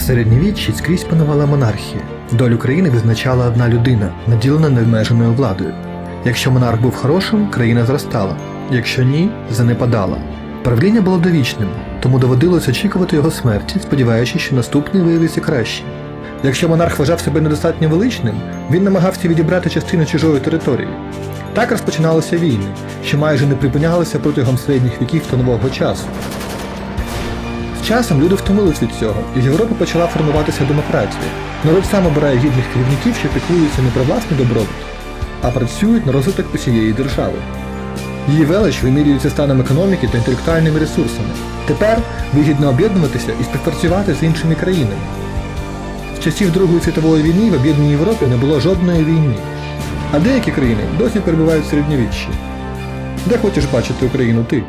В середньовіччі скрізь панувала монархія. Долю країни визначала одна людина, наділена необмеженою владою. Якщо монарх був хорошим, країна зростала, якщо ні, занепадала. Правління було довічним, тому доводилось очікувати його смерті, сподіваючись, що наступний виявиться кращим. Якщо монарх вважав себе недостатньо величним, він намагався відібрати частину чужої території. Так розпочиналися війни, що майже не припинялися протягом середніх віків та нового часу. З часом люди втомились від цього, і в Європі почала формуватися демократія. Народ сам обирає гідних керівників, що піклуються не про власний добробут, а працюють на розвиток усієї держави. Її велич вимірюється станом економіки та інтелектуальними ресурсами. Тепер вигідно об'єднуватися і співпрацювати з іншими країнами. З часів Другої світової війни в об'єднаній Європі не було жодної війни. А деякі країни досі перебувають в середньовіччі. Де хочеш бачити Україну ти?